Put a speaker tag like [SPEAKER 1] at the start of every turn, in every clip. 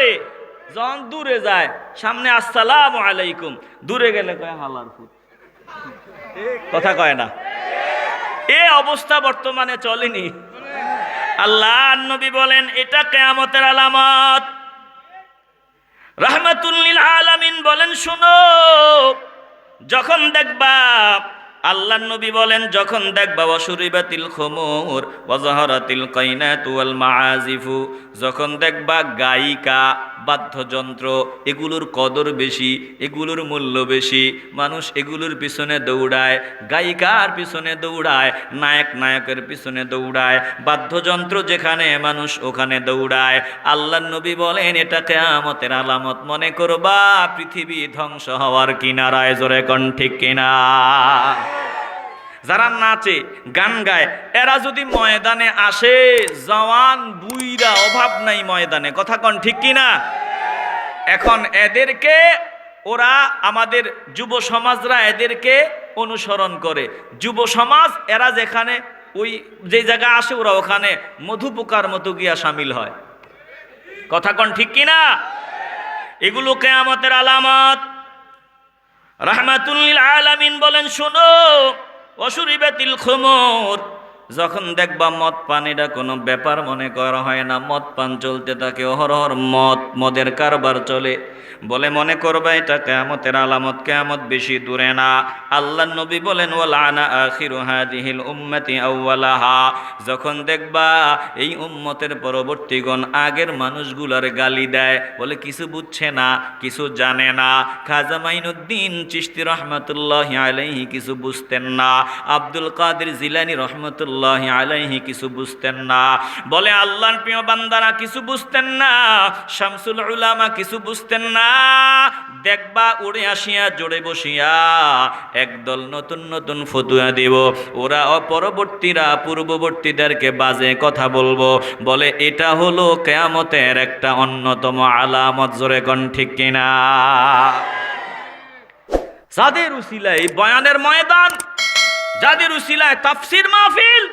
[SPEAKER 1] করে যখন দূরে যায়, সামনে আসসালাম আলাইকুম। দূরে গেলে কয়, হালার ফুট কথা কয় না। এ অবস্থা বর্তমানে চলেনি। আল্লাহ নবী বলেন, এটা কেয়ামতের আলামত। রাহমাতুল্লিল আলামিন বলেন, শুনো, যখন দেখবা আল্লাহ নবী বলেন যখন দেখবা অসুরিবাতিল খমুর কাইনাতু ওয়াল মাআজিফু যখন দেখবা গায়িকা বাদ্যযন্ত্র, এগুলোর কদর বেশি, এগুলোর মূল্য বেশি। মানুষ এগুলোর পিছনে দৌড়ায়, গায়িকার পিছনে দৌড়ায়, নায়ক নায়কের পিছনে দৌড়ায়, বাদ্যযন্ত্র যেখানে মানুষ ওখানে দৌড়ায়। আল্লাহ নবী বলেন, এটা কেয়ামতের আলামত মনে করবা, পৃথিবী ধ্বংস হওয়ার কিনারায় জোরে কন ঠিক কিনা। যারা নাচে, গান গায়, এরা যদি ময়দানে আসে, জওয়ান বুইরা অভাব নাই ময়দানে। কথা কন ঠিক কিনা এখন এদেরকে ওরা আমাদের যুব সমাজরা এদেরকে অনুসরণ করে। যুব সমাজ, এরা যেখানে, ওই যে জায়গা আসে, ওরা ওখানে মধু পোকার মতো গিয়া সামিল হয়। কথা কন ঠিক কিনা এগুলো কেয়ামতের আলামত। রাহমাতুল্লিল আলামিন বলেন, শোনো অসুরিবাতিল খমর। যখন দেখবা মদ পান, এটা কোনো ব্যাপার মনে করা হয় না। মদ পান চলতে থাকে অহরহর মদ, মদের কারবার চলে। বলে মনে করবা, এটা কেয়ামতের আলামত, কেয়ামত বেশি দূরে না। আল্লাহ নবী বলেন ওয়াল আনা আখিরু হাদিহিল উম্মতি আউওয়ালাহা। যখন দেখবা, এই উম্মতের পরবর্তীগণ আগের মানুষগুলার গালি দেয়, বলে কিছু বুঝছে না, কিছু জানে না। খাজা মাইনুদ্দিন চিশতি রহমতুল্লাহ আলাইহি কিছু বুঝতেন না। আব্দুল কাদের জিলানি রহমতুল্লাহ আলাইহি কিছু বুঝতেন না। বলে, আল্লাহর প্রিয় বান্দারা কিছু বুঝতেন না, শামসুল উলামা কিছু বুঝতেন না। দেখবা, উড়ে আসিয়া, জোরে বসিয়া একদল নতুন নতুন ফতুয়া দিব। ওরা অপরবর্তীরা, পূর্ববর্তীদেরকে বাজে কথা বলব। বলে, এটা হলো কেয়ামতের একটা অন্যতম আলামত, জোরে কন ঠিক কিনা? যাদের উসিলায় বয়ানের ময়দান যাদের উসিলায় তাফসির মাহফিল,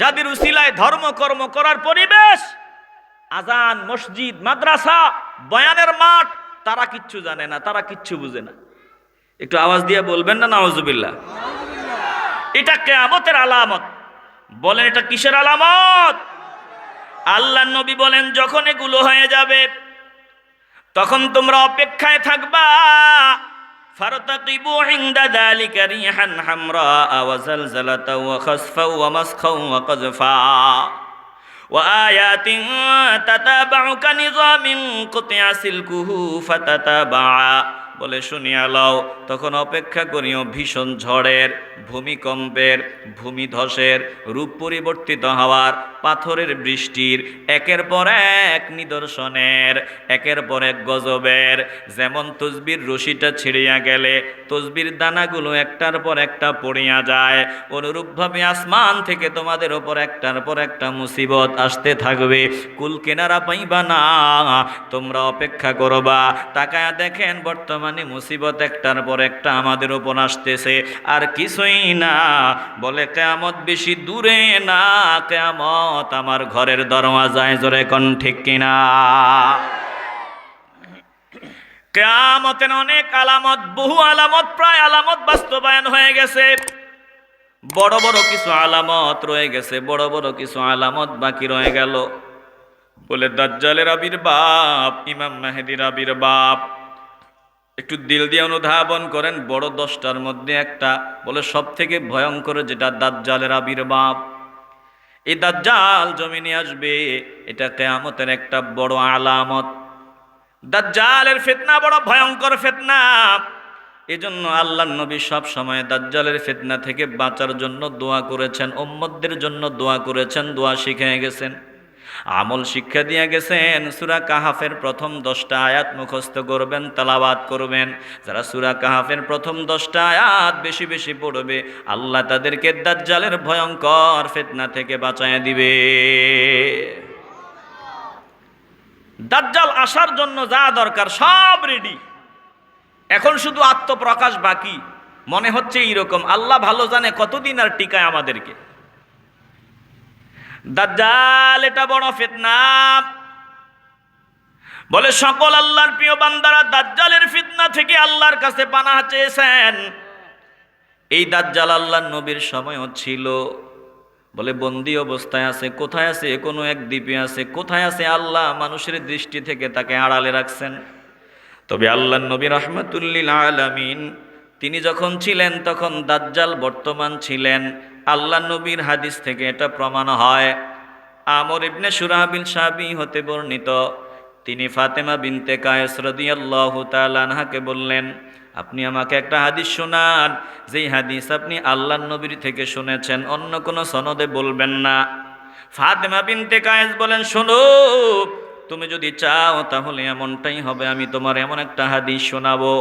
[SPEAKER 1] যাদের উসিলায় ধর্মকর্ম করার পরিবেশ, আজান, মসজিদ, মাদ্রাসা, বয়ানের মাঠ, তারা কিচ্ছু জানে না, তারা কিচ্ছু বুঝে না। একটু আওয়াজ দিয়ে বলবেন না নওয়াজুবিল্লাহ এটা কেয়ামতের আলামত। বলেন, এটা কিসের আলামত? আল্লাহ নবী বলেন, যখন এগুলো হয়ে যাবে, তখন তোমরা অপেক্ষায় থাকবা। فارتقبوا عند ذلك ريحا حمراء وزلزلة وخسفا ومسخا وقذفا وآيات تتابع كنظام قطع سلكه فتتابع বলে শুনিয়া লও তখন অপেক্ষা করিও ভীষণ ঝড়ের ভূমিকম্পের ভূমিধসের রূপ পরিবর্তিত হওয়ার পাথরের বৃষ্টির, একের পর এক নিদর্শনের, একের পর এক গজবের। যেমন তসবির রশিটা ছিঁড়িয়া গেলে, তসবির দানাগুলো একটার পর একটা পড়িয়া যায়। অনুরূপভাবে আসমান থেকে তোমাদের ওপর একটার পর একটা মুসিবত আসতে থাকবে। কুল কেনারা পাইবা না, তোমরা অপেক্ষা করবা। তাকায়া দেখেন বর্তমানে মুসিবত একটার পর একটা আমাদের ওপর আসতেছে। আর কিছুই না, বলে কেয়ামত বেশি দূরে না, কেয়ামত আমার ঘরের দরওয়াজায় জোরে কোন ঠিক কিনা? কেয়ামতের অনেক আলামত, বহু আলামত, প্রায় আলামত বাস্তবায়ন হয়ে গেছে। বড় বড় কিছু আলামত রয়ে গেছে, বড় বড় কিছু আলামত বাকি রয়ে গেল। বলে দাজ্জালের আবির্ভাব ইমাম মাহেদির আবির্ভাব একটু দিল দিয়ে অনুধাবন করেন, বড় দশটার মধ্যে একটা, বলে সব থেকে ভয়ঙ্কর যেটা দাজ্জালের আবির্ভাব এই দাজ্জাল জমিনে আসবে, এটা কেয়ামতের একটা বড় আলামত। দাজ্জালের ফেতনা বড় ভয়ঙ্কর ফেতনা। এজন্য আল্লাহ নবী সব সময় দাজ্জালের ফেতনা থেকে বাঁচার জন্য দোয়া করেছেন, উম্মতদের জন্য দোয়া করেছেন, দোয়া শিখে গেছেন। আমল শিক্ষা দিয়ে গেছেন, সুরা কাহাফের প্রথম দশটা আয়াত মুখস্থ করবেন তালাবাদ করবেন। যারা সুরা কাহাফের প্রথম দশটা আয়াত বেশি বেশি পড়বে, আল্লাহ তাদেরকে দাজ্জালের ভয়ঙ্কর ফেতনা থেকে বাঁচায় দিবে। দাজ্জাল আসার জন্য যা দরকার, সব রেডি এখন শুধু আত্মপ্রকাশ বাকি। মনে হচ্ছে এইরকম, আল্লাহ ভালো জানে কতদিন আর টিকায় আমাদেরকে। দাজ্জাল, এটা বড় ফেতনা। বলে, সকল আল্লাহর প্রিয় বান্দারা দাজ্জালের ফিতনা থেকে আল্লাহর কাছে পানাহ চেয়েছেন। এই দাজ্জাল আল্লাহর নবীর সময়ও ছিল। বলে, বন্দি অবস্থায় আছে, কোথায় আছে? কোনো এক দ্বীপে আছে। কোথায় আছে আল্লাহ? মানুষের দৃষ্টি থেকে তাকে আড়ালে রাখছেন। তবে আল্লাহ নবী রহমতুল্লিল আলামিন, তিনি যখন ছিলেন, তখন দাজ্জাল বর্তমান ছিলেন। আল্লাহ নবীর হাদিস থেকে এটা প্রমাণ হয়। আমর ইবনে সুরাহাবিল সাহাবি হতে বর্ণিত, তিনি ফাতেমা বিনতে কায়েস রাদিয়াল্লাহু তাআলা আনহাকে বললেন, আপনি আমাকে একটা হাদিস শোনান। যেই হাদিস আপনি আল্লাহ নবীর থেকে শুনেছেন, অন্য কোনো সনদে বলবেন না। ফাতেমা বিনতে কায়েস বলেন, শোনো, তুমি যদি চাও তাহলে এমনটাই হবে, আমি তোমার এমন একটা হাদিস শোনাবো।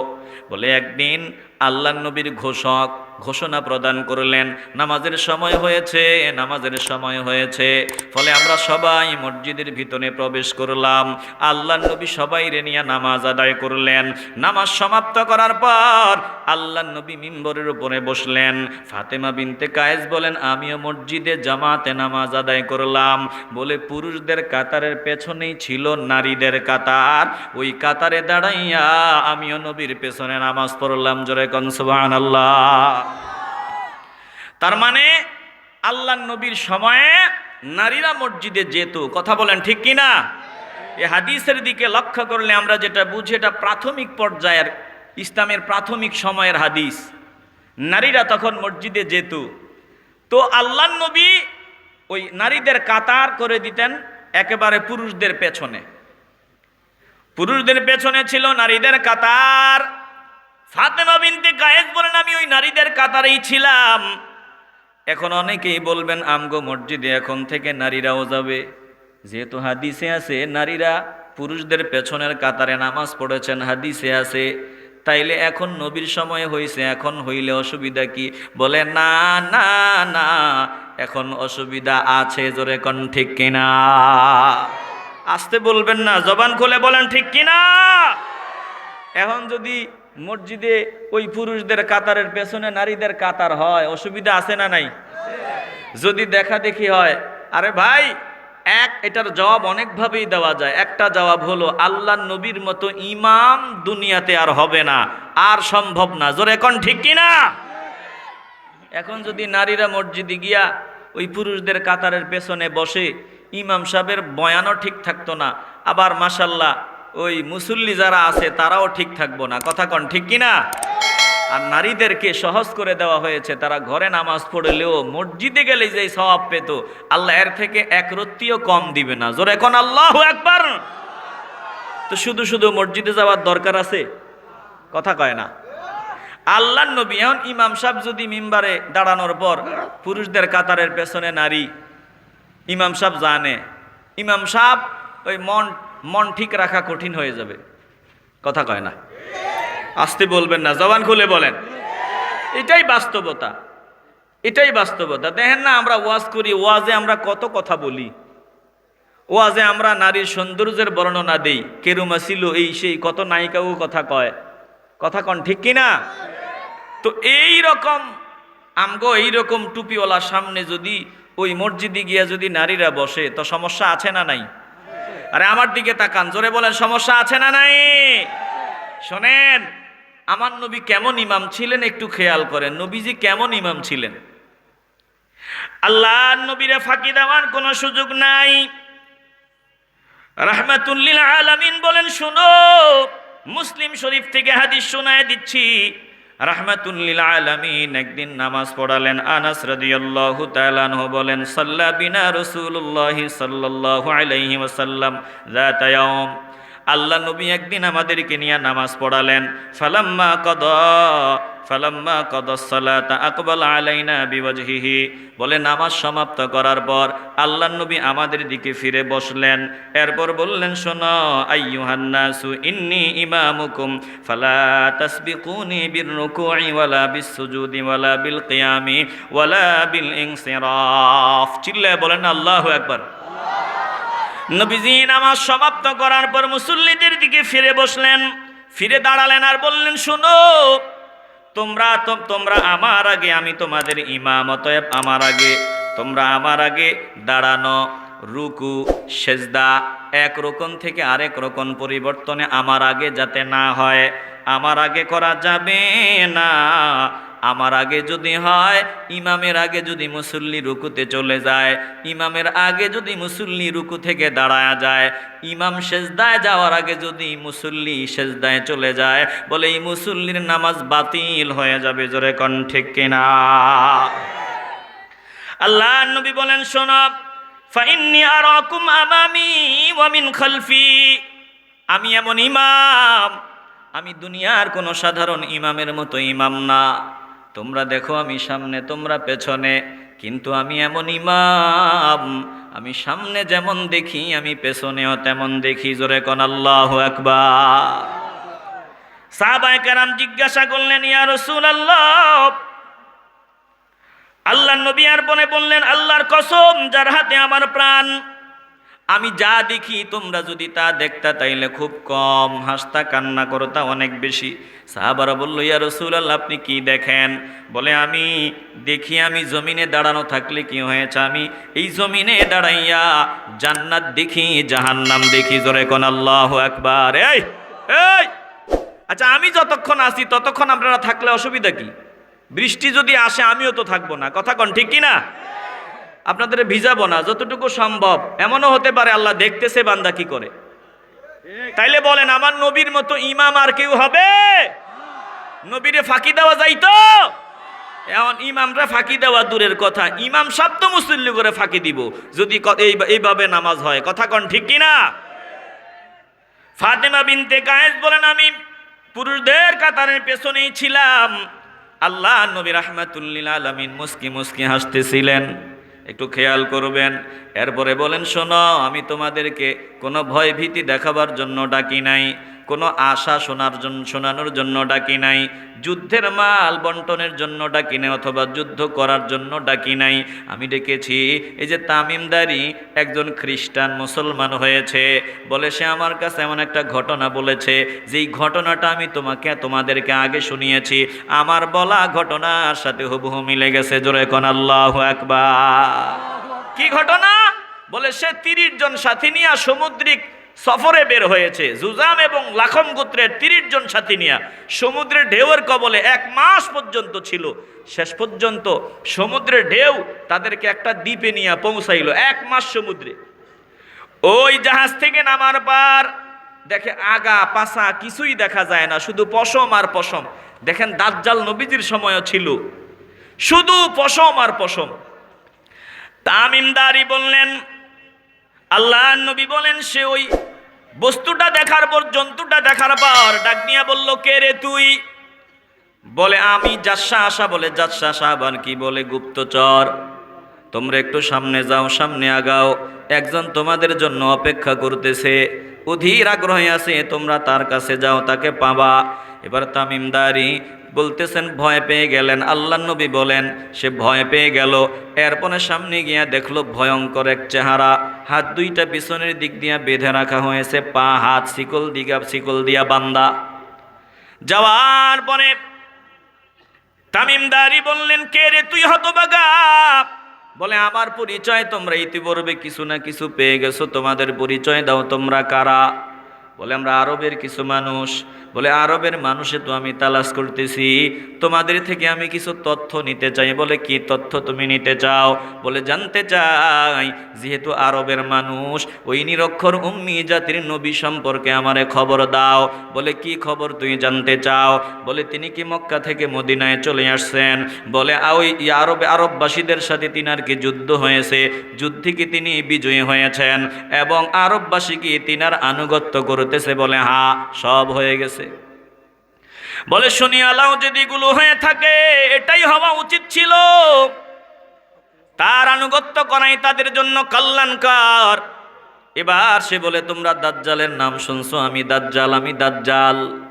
[SPEAKER 1] বলে, একদিন আল্লাহ নবীর ঘোষক ঘোষণা প্রদান করলেন, নামাজের সময় হয়েছে, নামাজের সময় হয়েছে। ফলে আমরা সবাই মসজিদের ভিতরে প্রবেশ করলাম। আল্লাহ নবী সবাই নিয়ে নামাজ আদায় করলেন। নামাজ সমাপ্ত করার পর আল্লাহ নবী মিম্বরের উপরে বসলেন। ফাতেমা বিনতে কায়েস বলেন, আমিও মসজিদে জামাতে নামাজ আদায় করলাম। বলে, পুরুষদের কাতারের পেছনেই ছিল নারীদের কাতার। ওই কাতারে দাঁড়াইয়া আমিও নবীর পেছনে নামাজ পড়লাম জোরে কনসবান আল্লাহ তার মানে আল্লাহ নবীর সময়ে নারীরা মসজিদে যেত। কথা বলেন ঠিক কি না? এ হাদিসের দিকে লক্ষ্য করলে আমরা যেটা বুঝি, এটা প্রাথমিক পর্যায়ের, ইসলামের প্রাথমিক সময়ের হাদিস। নারীরা তখন মসজিদে যেত। তো আল্লাহ নবী ওই নারীদের কাতার করে দিতেন একেবারে পুরুষদের পেছনে। পুরুষদের পেছনে ছিল নারীদের কাতার। ফাতেমা বিনতে গায়েজ বলেন, আমি ওই নারীদের কাতারেই ছিলাম। এখন অনেকেই বলবেন, আমগো মসজিদে এখন থেকে নারীরাও যাবে। যেহেতু হাদিসে আছে, নারীরা পুরুষদের পেছনের কাতারে নামাজ পড়েছেন, হাদিসে আছে। তাইলে এখন নবীর সময় হয়েছে এখন হইলে অসুবিধা কি? বলে না না না, এখন অসুবিধা আছে জোরে কন, ঠিক কিনা? আসতে বলবেন না, জবান খুলে বলেন, ঠিক কিনা? এখন যদি মসজিদে ওই পুরুষদের কাতারের পেছনে নারীদের কাতার হয়। অসুবিধা আছে না নাই? যদি দেখা দেখি হয়, আরে ভাই, এক, এটার জবাব অনেকভাবেই দেওয়া যায়। একটা জবাব হলো আল্লাহ নবীর মতো ইমাম দুনিয়াতে আর হবে না, আর সম্ভব না। জোর এখন ঠিক কিনা এখন যদি নারীরা মসজিদে গিয়া ওই পুরুষদের কাতারের পেছনে বসে, ইমাম সাহেবের বয়ানও ঠিক থাকতো না। আবার মাসাল্লাহ ওই মুসল্লি যারা আছে, তারাও ঠিক থাকব না। কথা কন, ঠিক কিনা? আর নারীদেরকে সহজ করে দেওয়া হয়েছে, তারা ঘরে নামাজ পড়লেও মসজিদে গেলে যে সওয়াব পেত, আল্লাহ এর থেকে এক রত্তিও কম দিবে না। জোরে এখন আল্লাহ একবার তো শুধু শুধু মসজিদে যাওয়ার দরকার আছে? কথা কয় না। আল্লাহ নবী, এখন ইমাম সাহেব যদি মিম্বারে দাঁড়ানোর পর পুরুষদের কাতারের পেছনে নারী, ইমাম সাহেব জানে। ইমাম সাহেব ওই মন মন ঠিক রাখা কঠিন হয়ে যাবে। কথা কয় না? আসতে বলবেন না, জবান খুলে বলেন। এটাই বাস্তবতা। এটাই বাস্তবতা। দেখেন না, আমরা ওয়াজ করি, ওয়াজে আমরা কত কথা বলি। ওয়াজে আমরা নারীর সৌন্দর্যের বর্ণনা দেই। কেরুমা ছিল এই সেই, কত নায়িকাও কথা কয়। কথা কন ঠিক কিনা? তো এই রকম, আমগো এই রকম টুপিওয়ালার সামনে যদি ওই মসজিদে গিয়া যদি নারীরা বসে, তো সমস্যা আছে না নাই? আরে আমার দিকে তাকান, জোরে বলেন, সমস্যা আছে না নাই? শোনেন, আমার নবী কেমন ইমাম ছিলেন একটু খেয়াল করেন, নবীজি কেমন ইমাম ছিলেন? আল্লাহ নবীরে ফাঁকি দেওয়ার কোনো সুযোগ নাই। রাহমাতুল্লিল আলামিন বলেন, শুনো, মুসলিম শরীফ থেকে হাদিস শোনায় দিচ্ছি। রাহমাতুল্লিল একদিন নামাজ বলেন বিনা রসুল্লাহি সাল্লাল্লাহু আল্লাহ নবী একদিন আমাদেরকে নিয়ে নামাজ পড়ালেন। ফালাম্মা কদ ফালাম্মা কদ সালাতা আকবাল আলাইনা বিওয়াজহিহি। বলে, নামাজ সমাপ্ত করার পর আল্লাহ নবী আমাদের দিকে ফিরে বসলেন। এরপর বললেন, শোনো আইয়ুহান্নাসু ইন্নি ইমামুকুম, ফালা তাসবিকুনি বিররুকুই ওয়ালা বিসসুজুদি ওয়ালা বিল কিয়ামি ওয়ালা বিল ইনসিরাফ চিল্লায় বলেন, আল্লাহু আকবার। নবীজি নামাজ সমাপ্ত করার পর মুসল্লিদের দিকে ফিরে বসলেন। ফিরে দাঁড়ালেন আর বললেন, শোনো তোমরা তোমরা আমার আগে, আমি তোমাদের ইমাম, অতএব আমার আগে, তোমরা আমার আগে দাঁড়ানো, রুকু, সেজদা, এক রকম থেকে আরেক রকম পরিবর্তনে আমার আগে যাতে না হয়, আমার আগে করা যাবে না। আমার আগে যদি হয়, ইমামের আগে যদি মুসল্লি রুকুতে চলে যায়, ইমামের আগে যদি মুসল্লি রুকু থেকে দাঁড়ায়া যায়, ইমাম সেজদায় যাওয়ার আগে যদি মুসল্লি সেজদায় চলে যায়, বলে এই মুসল্লির নামাজ বাতিল হয়ে যাবে, জোরে কন কেনা? আল্লাহ নবী বলেন ওয়া মিন খালফি। আমি এমন ইমাম, আমি দুনিয়ার কোনো সাধারণ ইমামের মতো ইমাম না। তোমরা দেখো আমি সামনে, তোমরা পেছনে। কিন্তু আমি এমন ইমাম, আমি সামনে যেমন দেখি, আমি পেছনেও তেমন দেখি। জোরে কন আল্লাহ একবার সাহাবায়ে কারাম জিজ্ঞাসা করলেন, ইয়া রাসূলুল্লাহ। আল্লাহ নবী আর বনে বললেন, আল্লাহর কসম, যার হাতে আমার প্রাণ আমি যা দেখি, তোমরা যদি তা দেখতা তাইলে খুব কম। হাসতা কান্না করতা অনেক বেশি। সাহাবারা বলল, ইয়া রসুল আল্লাহ আপনি কি দেখেন? বলে, আমি দেখি, আমি জমিনে দাঁড়ানো থাকলে কি হয়েছে? আমি এই জমিনে দাঁড়াইয়া জান্নাত দেখি, জাহান্নাম দেখি, জোরে কোন আল্লাহ একবার এই এই! আচ্ছা আমি যতক্ষণ আছি, ততক্ষণ আপনারা থাকলে অসুবিধা কি? বৃষ্টি যদি আসে, আমিও তো থাকব না। কথা কন, ঠিক কি না আপনাদের ভিজাবো না যতটুকু সম্ভব। এমনও হতে পারে আল্লাহ দেখতেছে বান্দা কি করে। তাইলে বলেন, আমার নবীর মতো ইমাম আর কেউ হবে? নবীরে ফাঁকি দেওয়া যাইতো এখন ইমামরা ফাঁকি দেওয়া দূরের কথা। ইমাম সব তো মুসল্লি করে ফাঁকি দিব। যদি এই এইভাবে নামাজ হয়, কথা কন ঠিক কি না? ফাতেমা বিনতে কায়েস বলেন, আমি পুরুষদের কাতারের পেছনেই ছিলাম। আল্লাহ নবী রাহমাতুল্লিল আলামিন মুস্কি মুস্কি হাসতেছিলেন। একটু খেয়াল করবেন। এরপরে বলেন, শোনো, আমি তোমাদেরকে কোনো ভয় ভীতি দেখাবার জন্য ডাকি নাই। কোনো আশা শোনার জন্য শোনানোর জন্য ডাকি নাই। যুদ্ধের মাল বন্টনের জন্য ডাকি নাই অথবা যুদ্ধ করার জন্য ডাকি নাই। আমি ডেকেছি এই যে তামিমদারি একজন খ্রিস্টান মুসলমান হয়েছে বলে সে আমার কাছে এমন একটা ঘটনা বলেছে যেই ঘটনাটা আমি তোমাকে তোমাদেরকে আগে শুনিয়েছি। আমার বলা ঘটনার সাথে হুবহু মিলে গেছে জোরে কোন আল্লাহ একবার কি ঘটনা? বলে সে তিরিশ জন সাথী নিয়ে সমুদ্রিক সফরে বের হয়েছে। জুজাম এবং লাখম গোত্রের তিরিশ জন সাথী নিয়ে সমুদ্রের ঢেউয়ের কবলে এক মাস পর্যন্ত ছিল। শেষ পর্যন্ত সমুদ্রের ঢেউ তাদেরকে একটা দ্বীপে নিয়ে পৌঁছাইলো, এক মাস সমুদ্রে। ওই জাহাজ থেকে নামার পর দেখে আগা পাশা কিছুই দেখা যায় না, শুধু পশম আর পশম। দেখেন দাজ্জাল নবীজির সময়ও ছিল। শুধু পশম আর পশম। তামিমদারি বললেন আল্লাহ নবী বলেন, সে ওই বস্তুটা দেখার পর, জন্তুটা দেখার পর ডাক নিয়ে বলল, কে রে তুই? বলে, আমি জাসা আসা বলে জাসা সাহাবান কি? বলে, গুপ্তচর। তোমরা একটু সামনে যাও, সামনে আগাও। একজন তোমাদের জন্য অপেক্ষা করতেছে। অধীর আগ্রহে আছে, তোমরা তার কাছে যাও, তাকে পাবা। এবার তামিমদারি বলতেছেন, ভয় পেয়ে গেলেন। আল্লাহ নবী বলেন, সে ভয় পেয়ে গেল। এরপরে সামনে গিয়া দেখল ভয়ঙ্কর এক চেহারা। হাত দুইটা পিছনের দিক দিয়া বেঁধে রাখা হয়েছে, পা, হাত শিকল দিগা শিকল দিয়া বান্দা। যাওয়ার পরে তামিমদারি বললেন, কে রে তুই হতবাগা বলে, আমার পরিচয় তোমরা ইতিপূর্বে কিছু না কিছু পেয়ে গেছো। তোমাদের পরিচয় দাও তোমরা কারা? বলে, আমরা আরবের কিছু মানুষ। বলে, আরবের মানুষে তো আমি তালাশ করতেছি, তোমাদের থেকে আমি কিছু তথ্য নিতে চাই। বলে, কি তথ্য তুমি নিতে চাও? বলে, জানতে চাই, যেহেতু আরবের মানুষ, ওই নিরক্ষর উম্মি জাতির নবী সম্পর্কে আমারে খবর দাও। বলে, কি খবর তুই জানতে চাও? বলে, তিনি কি মক্কা থেকে মদিনায় চলে আসছেন? বলে ওই আরব, আরববাসীদের সাথে তিনার কি যুদ্ধ হয়েছে? যুদ্ধে কি তিনি বিজয়ী হয়েছেন? এবং আরববাসী কি তিনার আনুগত্য করতেছে? বলে, হা, সব হয়ে গেছে। বলে শুনি আলাও, যদি গুলো হয়ে থাকে, এটাই হওয়া উচিত ছিল। তার আনুগত্য করাই তাদের জন্য কল্যাণকার। এবার সে বলে, তোমরা দাজ্জালের নাম শুনছো, আমি দাজ্জাল আমি দাজ্জাল।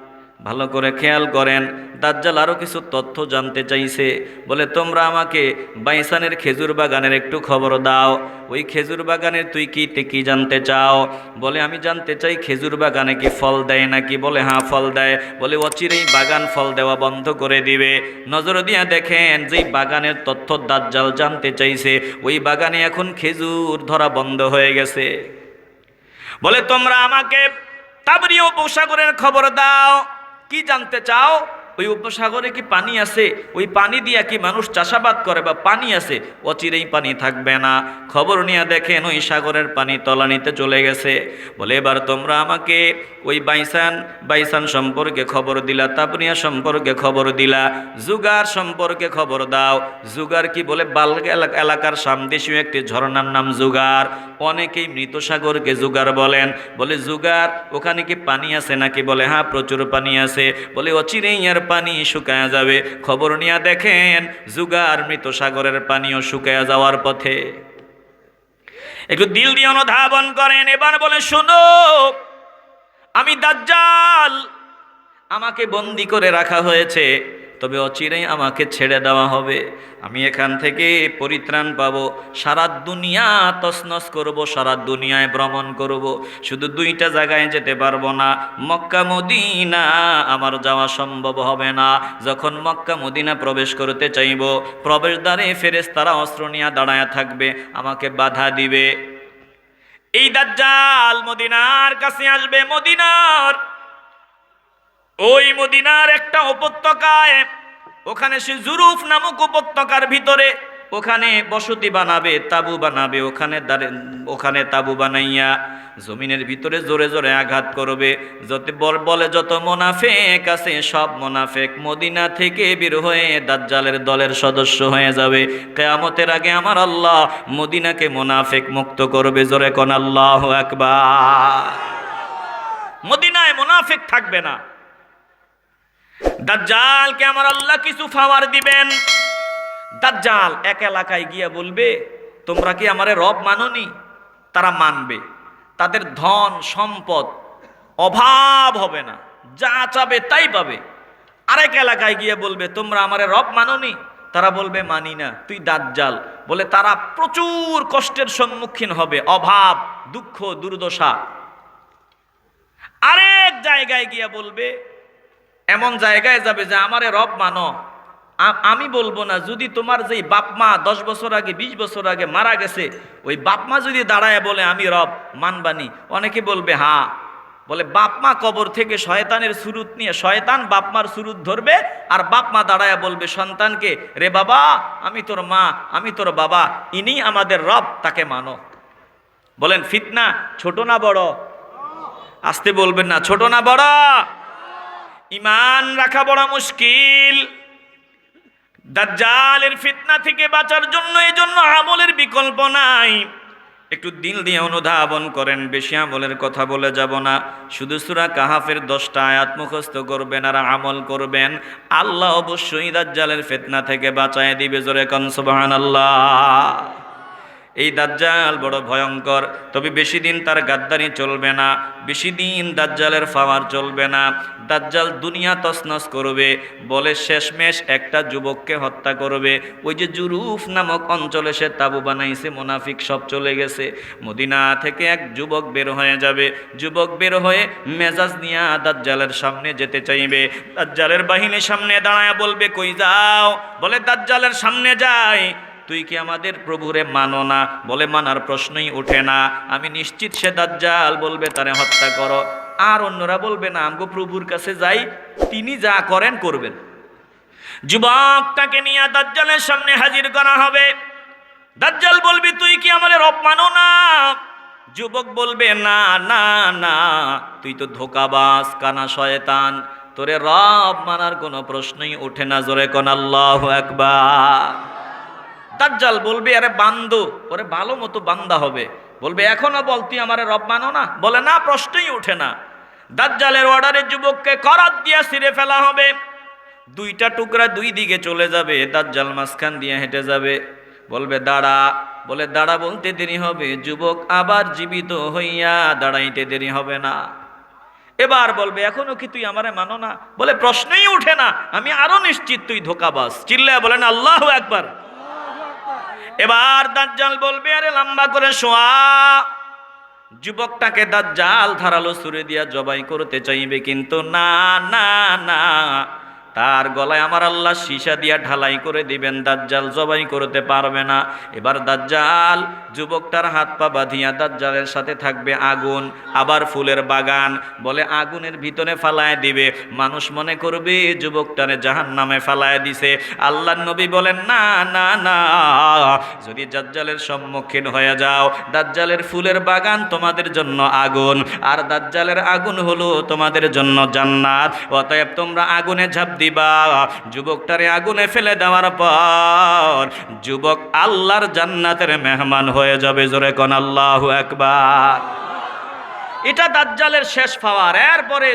[SPEAKER 1] ভালো করে খেয়াল করেন। দাজ্জাল আরও কিছু তথ্য জানতে চাইছে। বলে, তোমরা আমাকে বাইসানের খেজুর বাগানের একটু খবর দাও। ওই খেজুর বাগানের তুই কি তে কি জানতে চাও? বলে, আমি জানতে চাই খেজুর বাগানে কি ফল দেয় নাকি? বলে হ্যাঁ ফল দেয়। বলে অচিরেই বাগান ফল দেওয়া বন্ধ করে দিবে। নজর দিয়া দেখেন, যেই বাগানের তথ্য দাজ্জাল জানতে চাইছে, ওই বাগানে এখন খেজুর ধরা বন্ধ হয়ে গেছে। বলে, তোমরা আমাকে তাবরি উপসাগরের খবর দাও। কি জানতে চাও? ওই উপসাগরে কি পানি আছে? ওই পানি দিয়া কি মানুষ চাষাবাদ করে বা পানি আছে? অচিরেই পানি থাকবে না। খবর নিয়ে দেখেন ওই সাগরের পানি তলানিতে চলে গেছে। বলে, এবার তোমরা আমাকে ওই বাইসান বাইসান সম্পর্কে খবর দিলা, তাপনিয়া সম্পর্কে খবর দিলা, জুগার সম্পর্কে খবর দাও। জুগার কি বলে? বাল এলাকা- এলাকার সামদেশীয় একটি ঝর্ণার নাম জুগার। অনেকেই মৃত সাগরকে জুগার বলেন। বলে, জুগার, ওখানে কি পানি আছে নাকি? বলে হ্যাঁ প্রচুর পানি আছে। বলে, অচিরেই আর পানি শুকায়া যাবে। খবর নিয়ে দেখেন, জুগার মৃত সাগরের পানিও শুকায়া যাওয়ার পথে। একটু দিল দিয়ে অনুধাবন করেন, এবার বলে, শোনো, আমি দাজ্জাল, আমাকে বন্দি করে রাখা হয়েছে। তবে অচিরেই আমাকে ছেড়ে দেওয়া হবে। আমি এখান থেকে পরিত্রাণ পাবো। সারা দুনিয়া তসনস করব, সারা দুনিয়ায় ভ্রমণ করব। শুধু দুইটা জায়গায় যেতে পারব না, মক্কা, মদিনা। আমার যাওয়া সম্ভব হবে না। যখন মক্কা, মদিনা প্রবেশ করতে চাইব, প্রবেশদ্বারে ফেরেস তারা অস্ত্র নিয়ে দাঁড়ায় থাকবে, আমাকে বাধা দিবে। এই দাজ্জাল মদিনার কাছে আসবে, মদিনার ওই মদিনার একটা উপত্যকায়, ওখানে সে জুরুফ নামক উপত্যকার ভিতরে ওখানে বসতি বানাবে, তাবু বানাবে, ওখানে দাঁড়ে, ওখানে তাবু বানাইয়া জমিনের ভিতরে জোরে জোরে আঘাত করবে। যত বল যত মোনাফেক আছে, সব মোনাফেক মদিনা থেকে বের হয়ে দাজ্জালের দলের সদস্য হয়ে যাবে। কেয়ামতের আগে আমার আল্লাহ মদিনাকে মোনাফেক মুক্ত করবে। জোরে কোন আল্লাহ একবার মদিনায় মোনাফেক থাকবে না। দাজ্জালকে আমার আল্লাহ কিছু ফাওয়ার দিবেন। দাজ্জাল এক এলাকায় গিয়া বলবে, তোমরা কি আমারে রব মাননি? তারা মানবে। তাদের ধন, সম্পদ অভাব হবে না। যা চাবে তাই পাবে। আরেক এলাকায় গিয়ে বলবে, তোমরা আমারে রব মাননি? তারা বলবে, মানি না, তুই দাজ্জাল। বলে তারা প্রচুর কষ্টের সম্মুখীন হবে, অভাব, দুঃখ, দুর্দশা। আরেক জায়গায় গিয়া বলবে এমন জায়গায় যাবে যে আমারে রব মানো। আমি বলব না, যদি তোমার যেই বাপ মা দশ বছর আগে, বিশ বছর আগে মারা গেছে, ওই বাপ মা যদি দাঁড়ায় বলে, আমি রব মানবানি, অনেকে বলবে হ্যাঁ বলে, বাপ মা কবর থেকে শয়তানের সুরুত নিয়ে, শয়তান বাপ মার সুরুত ধরবে আর বাপ মা দাঁড়ায় বলবে, সন্তানকে, রে বাবা, আমি তোর মা, আমি তোর বাবা ইনি আমাদের রব, তাকে মানো। বলেন, ফিতনা ছোট না বড়? আসতে বলবেন না, ছোট না বড়? ইমান রাখা বড় মুশকিল। দাজ্জালের ফিতনা থেকে বাঁচার জন্য, এই জন্য আমলের বিকল্প নাই। একটু দিল দিয়ে অনুধাবন করেন, বেশি আমলের কথা বলে যাব না। শুধু সুরা কাহাফের দশটা আয়াত মুখস্থ করবেন আর আমল করবেন। আল্লাহ অবশ্যই দাজ্জালের ফিতনা থেকে বাঁচায় দিবে, জোরে কন সুবহানাল্লাহ। এই দাজ্জাল বড় ভয়ঙ্কর। তবে বেশি দিন তার গাদ্দারি চলবে না বেশি দিন দাজ্জালের ফাওয়ার চলবে না। দাজ্জাল দুনিয়া তসনস করবে, বলে শেষমেশ একটা যুবককে হত্যা করবে। ওই যে জুরুফ নামক অঞ্চলে সে তাবু বানাইছে, মোনাফিক সব চলে গেছে। মদিনা থেকে এক যুবক বের হয়ে যাবে। যুবক বের হয়ে মেজাজ নিয়ে দাজ্জালের সামনে যেতে চাইবে। দাজ্জালের বাহিনীর সামনে দাঁড়ায় বলবে, কই যাও? বলে, দাজ্জালের সামনে যায় তুই কি আমাদের প্রভুরে মানো না? বলে মানার প্রশ্নই ওঠে না। আমি নিশ্চিত সে দাজ্জাল বলবে, তারে হত্যা করো। আর অন্যরা বলবে না, আমগো প্রভুর কাছে যাই, তিনি যা করেন করবেন। যুবকটাকে নিয়ে দাজ্জালের সামনে হাজির করা হবে। দাজ্জাল বলবি, তুই কি আমাদের রব মানো না? যুবক বলবে, না না না। তুই তো ধোকাবাজ, কানা শয়তান। তোরে রব মানার কোনো প্রশ্নই ওঠে না। জোরে কোন আল্লাহ একবার দাজ্জাল বলবে, আরে বান্দো, ওরে ভালো মতো বান্দা হবে। বলবে, এখনও বল, তুই আমারে রব মানো না? বলে, না, প্রশ্নই ওঠে না। দাজ্জালের অর্ডারে যুবককে করাত দিয়া ছিঁড়ে ফেলা হবে। দুইটা টুকরা দুই দিকে চলে যাবে, দাজ্জাল মাঝখান দিয়ে হেঁটে যাবে। বলবে, দাঁড়া। বলে, দাঁড়া বলতে দেরি হবে, যুবক আবার জীবিত হইয়া দাঁড়াইতে দেরি হবে না। এবার বলবে, এখনও কি তুই আমারে মানো না? বলে, প্রশ্নই উঠে না, আমি আরও নিশ্চিত তুই ধোকাবাস চিল্লায় বলেন, আল্লাহ একবার এবার দাজ্জাল বলবে, আরে লম্বা করে শোয়া। যুবকটাকে দাজ্জাল ধারালো সুরে দিয়া জবাই করতে চাইবে কিন্তু না না না। তার গলায় আমার আল্লাহ সীসা দিয়া ঢালাই করে দিবেন, দাজ্জাল জবাই করতে পারবে না। এবার দাজ্জাল যুবকটার হাত পা বাঁধিয়া দাজ্জালের সাথে থাকবে আগুন, আবার ফুলের বাগান। বলে, আগুনের ভিতরে ফালায় দিবে। মানুষ মনে করবে যুবকটারে জাহান নামে ফালায় দিছে। আল্লাহ নবী বলেন, না না না, যদি দাজ্জালের সম্মুখীন হয়ে যাও, দাজ্জালের ফুলের বাগান তোমাদের জন্য আগুন, আর দাজ্জালের আগুন হলো তোমাদের জন্য জান্নাত। অতএব তোমরা আগুনে ঝাঁপ দিবা। যুবকটারে আগুনে ফেলে দেওয়ার পর যুবক আল্লাহর জান্নাতের মেহমান হয়ে যাবে। জোরে কোন আল্লাহ একবার এটা দাজ্জালের শেষ পাওয়ার, এরপরে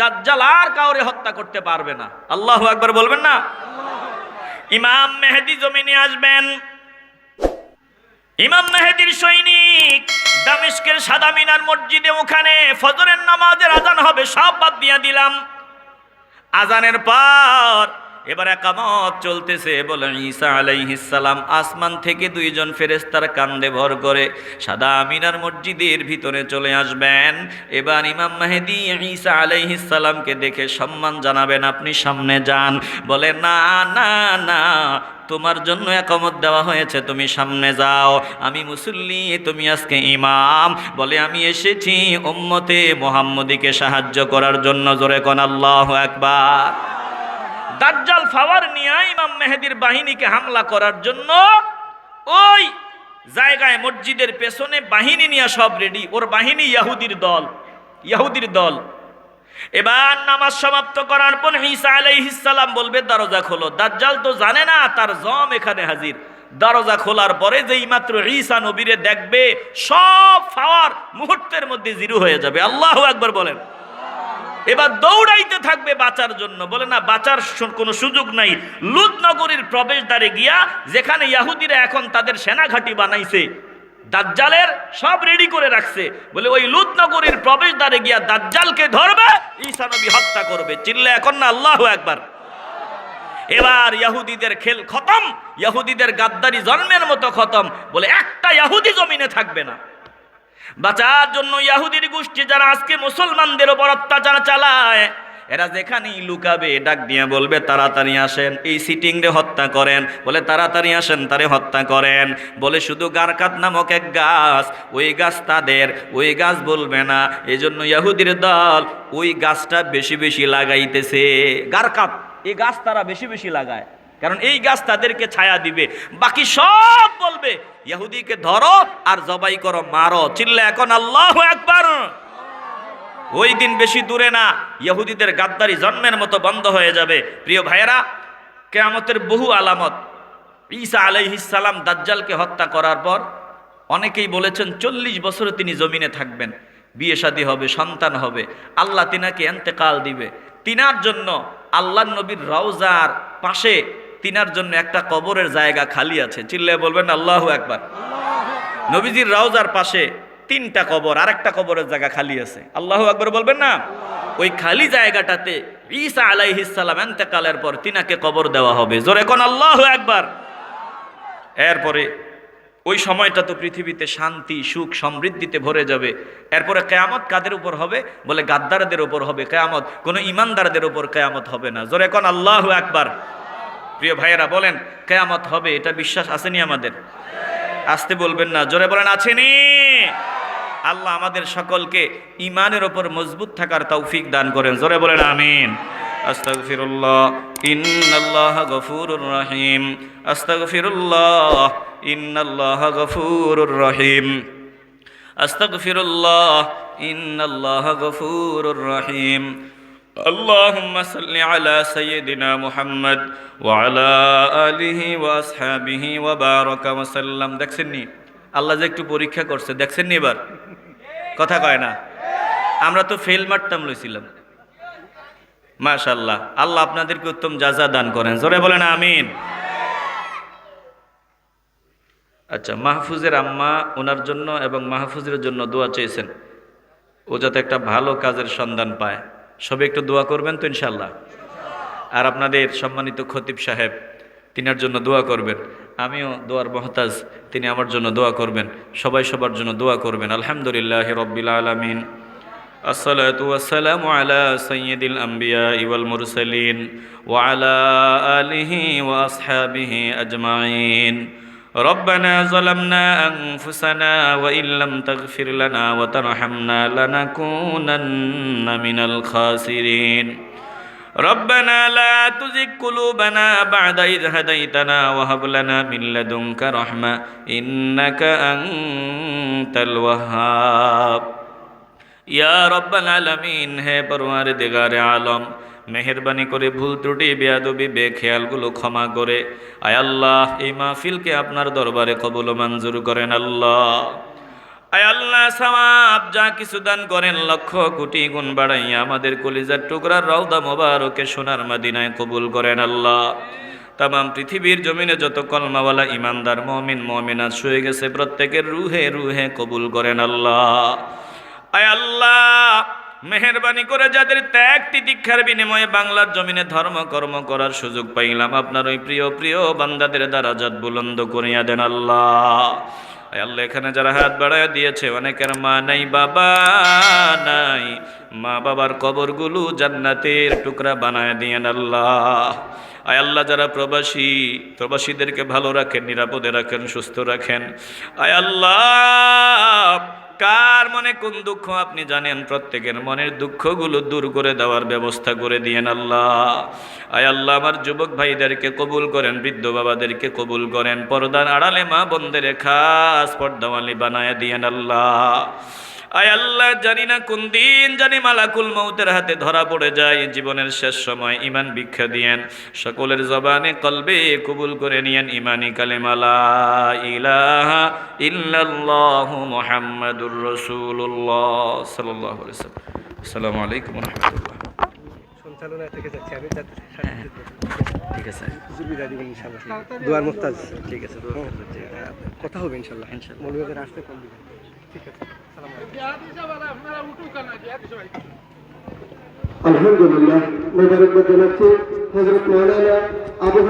[SPEAKER 1] দাজ্জাল আর কাউরে হত্যা করতে পারবে না। আল্লাহ একবার বলবেন না? ইমাম মেহেদি জমিনে আসবেন। ইমাম মেহেদির সৈনিক দামেস্কের সাদা মিনার মসজিদে ওখানে ফজরের নামাজের আজান হবে, সব বাদ দিয়া দিলাম। আজানের পর এবার একামত চলতেছে, বলে ঈসা আলাইহিসালাম আসমান থেকে দুইজন ফেরেস্তার কান্দে ভর করে সাদা মিনার মসজিদের ভিতরে চলে আসবেন। এবার ইমাম মাহেদি ঈসা আলাইহিসালামকে দেখে সম্মান জানাবেন, আপনি সামনে যান। বলে, না না না, তোমার জন্য একামত দেওয়া হয়েছে, তুমি সামনে যাও। আমি মুসল্লি, তুমি আজকে ইমাম। বলে, আমি এসেছি উম্মতে মোহাম্মদীকে সাহায্য করার জন্য। জোরে কন আল্লাহ একবার দাজ্জাল ফাওয়ার নিয়ে ইমাম মেহেদির বাহিনীকে হামলা করার জন্য ওই জায়গায় মসজিদের পেছনে বাহিনী নিয়ে সব রেডি ওর বাহিনী ইয়াহুদির দল ইয়াহুদির দল। এবার নামাজ সমাপ্ত করার পর ঈসা সালাম বলবে, দরজা খোলো। দাজ্জাল তো জানে না, তার জম এখানে হাজির। দরজা খোলার পরে যেই মাত্র ঈসা নবীরে দেখবে, সব ফাওয়ার মুহূর্তের মধ্যে জিরো হয়ে যাবে। আল্লাহু আকবার বলেন। এবার দৌড়াইতে থাকবে বাঁচার জন্য। বলে না, বাঁচার কোনো সুযোগ নাই। লুত নগরীর প্রবেশদ্বারে গিয়া যেখানে ইয়াহুদিরা এখন তাদের সেনাঘাঁটি বানাইছে, দাজ্জালের সব রেডি করে রাখছে। বলে ওই লুত নগরীর প্রবেশদ্বারে গিয়া দাজ্জালকে ধরবে, ঈসা নবী হত্যা করবে। চিল্লে এখন না, আল্লাহ একবার এবার ইয়াহুদিদের খেল খতম, ইয়াহুদিদের গাদ্দারি জন্মের মতো খতম। বলে একটা ইয়াহুদি জমিনে থাকবে না। বাঁচার জন্য ইয়াহুদির গোষ্ঠী যারা আজকে মুসলমানদের ওপর অত্যাচার চালায়, এরা যেখানেই লুকাবে, ডাক দিয়ে বলবে, তাড়াতাড়ি আসেন, এই সিটিং রে হত্যা করেন। বলে, তাড়াতাড়ি আসেন, তারে হত্যা করেন। বলে, শুধু গারকাত নামক এক গাছ, ওই গাছ তাদের, ওই গাছ বলবে না। এই জন্য ইয়াহুদির দল ওই গাছটা বেশি বেশি লাগাইতেছে। গারকাত, এই গাছ তারা বেশি বেশি লাগায়। কারণ এই গাছ তাদেরকে ছায়া দিবে। বাকি সব বলবে ইহুদিকে ধরো আর জবাই করো, মারো। চিল্লে এখন আল্লাহ একবার ওই দিন বেশি দূরে না ইহুদিদের গাদ্দারি জন্মের মতো বন্ধ হয়ে যাবে। প্রিয় ভাইয়েরা, কেয়ামতের বহু আলামত। ঈসা আলাইহিসালাম দাজ্জালকে হত্যা করার পর অনেকেই বলেছেন, চল্লিশ বছরে তিনি জমিনে থাকবেন। বিয়ে শাদী হবে, সন্তান হবে। আল্লাহ তিনাকে এন্তেকাল দিবে। তিনার জন্য আল্লাহ নবীর রওজার পাশে তিনার জন্য একটা কবরের জায়গা খালি আছে। চিল্লে বলবেন, আল্লাহ একবার নবীজির রাউজার পাশে তিনটা কবর আর একটা কবরের জায়গা খালি আছে। আল্লাহ একবার বলবেন না? ওই খালি জায়গাটাতে ঈসা আলাইহিসালাম এন্তেকালের পর তিনাকে কবর দেওয়া হবে। জোরে কোন আল্লাহ একবার এরপরে ওই সময়টা তো পৃথিবীতে শান্তি, সুখ, সমৃদ্ধিতে ভরে যাবে। এরপরে কেয়ামত কাদের উপর হবে? বলে গাদ্দারদের উপর হবে কেয়ামত। কোনো ইমানদারদের উপর কেয়ামত হবে না। জোরে কোন আল্লাহ একবার প্রিয় ভাইয়েরা, বলেন, কেয়ামত হবে, এটা বিশ্বাস আসেনি আমাদের। আসতে বলবেন না, জোরে বলেন আছেনি আল্লাহ আমাদের সকলকে ইমানের ওপর মজবুত থাকার তৌফিক দান করেন, জোরে বলেন, আমিন। আস্তাগফিরুল্লাহ, ইন্নাল্লাহ গফুরুর রহিম। আস্তাগফিরুল্লাহ, ইন্নাল্লাহ গফুরুর রহিম। আস্তাগফিরুল্লাহ, ইন্নাল্লাহ গফুরুর রহিম। اللهم صل على سيدنا محمد وعلى آله وأصحابه وبارك وسلم দেখছেন নি আল্লাহ যে একটু পরীক্ষা করছে দেখছেন নি এবার কথা কয় না আমরা তো ফেল মারতাম লইছিলাম মাশাল্লাহ আল্লাহ আপনাদেরকে উত্তম যাজা দান করেন জোরে বলেন আমিন আচ্ছা মাহফুজের আম্মা ওনার জন্য এবং মাহফুজের জন্য দোয়া চেয়েছেন ও যাতে একটা ভালো কাজের সন্ধান পায় সবে একটু দোয়া করবেন তো ইনশাল্লাহ আর আপনাদের সম্মানিত খতিব সাহেব তিনার জন্য দোয়া করবেন আমিও দোয়ার মহতাজ তিনি আমার জন্য দোয়া করবেন সবাই সবার জন্য দোয়া করবেন আলহামদুলিল্লাহ রব্বিল আলমিন الصلاة والسلام على سيد الأنبياء والمرسلين وعلى آله وأصحابه أجمعين ربنا ظلمنا أنفسنا وإن لم تغفر لنا وترحمنا لنكونن من الخاسرين ربنا لا تزغ قلوبنا بعد إذ هديتنا وهب لنا من لدنك رحمة إنك أنت الوهاب يا رب العالمين ہے پروردگار عالم মেহেরবানি করে ভুল ত্রুটি, বেয়াদবি, বেখেয়ালগুলো ক্ষমা করে। আয় আল্লাহ, এই মাহফিলকে আপনার দরবারে কবুল মঞ্জুর করেন আল্লাহ। আয় আল্লাহ, সওয়াব, যা কিছু দান করেন, লক্ষ কোটি গুণ বাড়াইয়া আমাদের কলিজার টুকরার রওদা মোবারকে সোনার মাদিনায় কবুল করেন আল্লাহ। তামাম পৃথিবীর জমিনে যত কলমাওয়ালা ইমানদার, মমিন মমিনা শুয়ে গেছে, প্রত্যেকের রুহে রুহে কবুল করেন আল্লাহ। আয় আল্লাহ মেহরবানি করে যাদের ত্যাগ তিতিক্ষার বিনিময়ে বাংলার জমিনে ধর্ম কর্ম করার সুযোগ পাইলাম, আপনার ওই প্রিয় প্রিয় বান্দাদের দ্বারা জাত বুলন্দ করিয়া দেন আল্লাহ। আল্লাহ, এখানে যারা হাত বাড়ায় দিয়েছে, অনেকের মা নাই, বাবা নাই। মা বাবার কবরগুলো জান্নাতের টুকরা বানায় দিয়েন আল্লাহ। আয় আল্লাহ, যারা প্রবাসী, প্রবাসীদেরকে ভালো রাখেন, নিরাপদে রাখেন, সুস্থ রাখেন। আয় আল্লাহ কার মনে কোন দুঃখ আপনি জানেন? প্রত্যেকের মনের দুঃখগুলো দূর করে দেওয়ার ব্যবস্থা করে দিয়েন আল্লাহ। আয় আল্লাহ, আমার যুবক ভাইদেরকে কবুল করেন, বৃদ্ধ বাবাদেরকে কবুল করেন, পর্দার আড়ালে মা বন্ধের খাস পর্দাওয়ালি বানায় দিয়েন আল্লাহ। আয় আল্লাহ জানি না কোন দিন জানি মালাকুল মৌতের হাতে ধরা পড়ে যায়। জীবনের শেষ সময় ইমান ভিক্ষা দিয়েন। সকলের জবানে কলবে কবুল করে নিয়েন। ইমানি কালেমালা ইলাহা ইল্লাল্লাহ মুহাম্মাদুর ওয়াসাল্লাম। আসসালামু আলাইকুম রাহমাতুল্লাহ।
[SPEAKER 2] সঞ্চালনা থেকে যাচ্ছি। আমি
[SPEAKER 1] ঠিক আছে।
[SPEAKER 2] দোয়ার মুক্তাজ
[SPEAKER 1] ঠিক আছে।
[SPEAKER 2] কথা হবে ইনশাল্লাহ
[SPEAKER 1] ইনশাল্লাহ।
[SPEAKER 2] আসতে কম ঠিক আছে।
[SPEAKER 3] আলহামদুলিল্লাহ মোবারকবাদ জানাচ্ছি। হজরত মৌলানা আবু